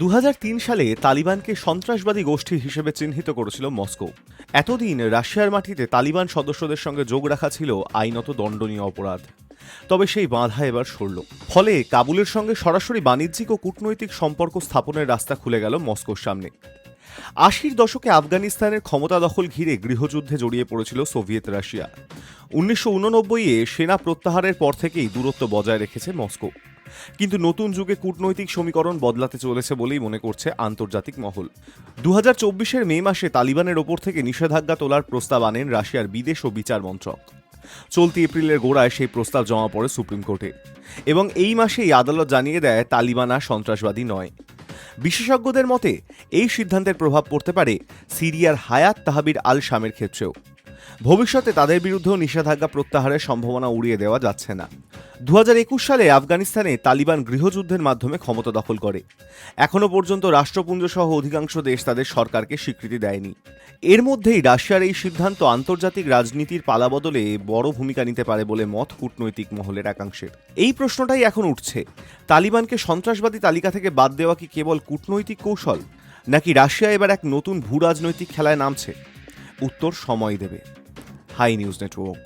দু হাজার তিন সালে তালিবানকে সন্ত্রাসবাদী গোষ্ঠী হিসেবে চিহ্নিত করেছিল মস্কো। এতদিন রাশিয়ার মাটিতে তালিবান সদস্যদের সঙ্গে যোগ রাখা ছিল আইনত দণ্ডনীয় অপরাধ। তবে সেই বাধা এবার সরল। ফলে কাবুলের সঙ্গে সরাসরি বাণিজ্যিক ও কূটনৈতিক সম্পর্ক স্থাপনের রাস্তা খুলে গেল মস্কোর সামনে। আশির দশকে আফগানিস্তানের ক্ষমতা দখল ঘিরে গৃহযুদ্ধে জড়িয়ে পড়েছিল সোভিয়েত রাশিয়া। উনিশশো উননব্বইয়ে সেনা প্রত্যাহারের পর থেকেই দূরত্ব বজায় রেখেছে মস্কো। কিন্তু নতুন যুগে কূটনৈতিক সমীকরণ বদলাতে চলেছে বলেই মনে করছে আন্তর্জাতিক মহল। দু হাজার মে মাসে তালিবানের ওপর থেকে নিষেধাজ্ঞা তোলার প্রস্তাব আনেন রাশিয়ার বিদেশ ও বিচার মন্ত্রক। চলতি এপ্রিলের গোড়ায় সেই প্রস্তাব জমা পড়ে সুপ্রিম কোর্টে। এবং এই মাসেই আদালত জানিয়ে দেয়, তালিবান আর সন্ত্রাসবাদী নয়। বিশেষজ্ঞদের মতে, এই সিদ্ধান্তের প্রভাব পড়তে পারে সিরিয়ার হায়াত তাহাবির আল শামের ক্ষেত্রেও। ভবিষ্যতে তাদের বিরুদ্ধেও নিষেধাজ্ঞা প্রত্যাহারের সম্ভাবনা উড়িয়ে দেওয়া যাচ্ছে না। দু হাজার একুশ সালে আফগানিস্তানে তালিবান গৃহযুদ্ধের মাধ্যমে ক্ষমতা দখল করে। এখনও পর্যন্ত রাষ্ট্রপুঞ্জ সহ অধিকাংশ দেশ তাদের সরকারকে স্বীকৃতি দেয়নি। এর মধ্যেই রাশিয়ার এই সিদ্ধান্ত আন্তর্জাতিক রাজনীতির পালাবদলে বড় ভূমিকা নিতে পারে বলে মত কূটনৈতিক মহলের একাংশের। এই প্রশ্নটাই এখন উঠছে। তালিবানকে সন্ত্রাসবাদী তালিকা থেকে বাদ দেওয়া কি কেবল কূটনৈতিক কৌশল, নাকি রাশিয়া এবার এক নতুন ভূ রাজনৈতিক খেলায় নামছে? উত্তর সময় দেবে। High news network.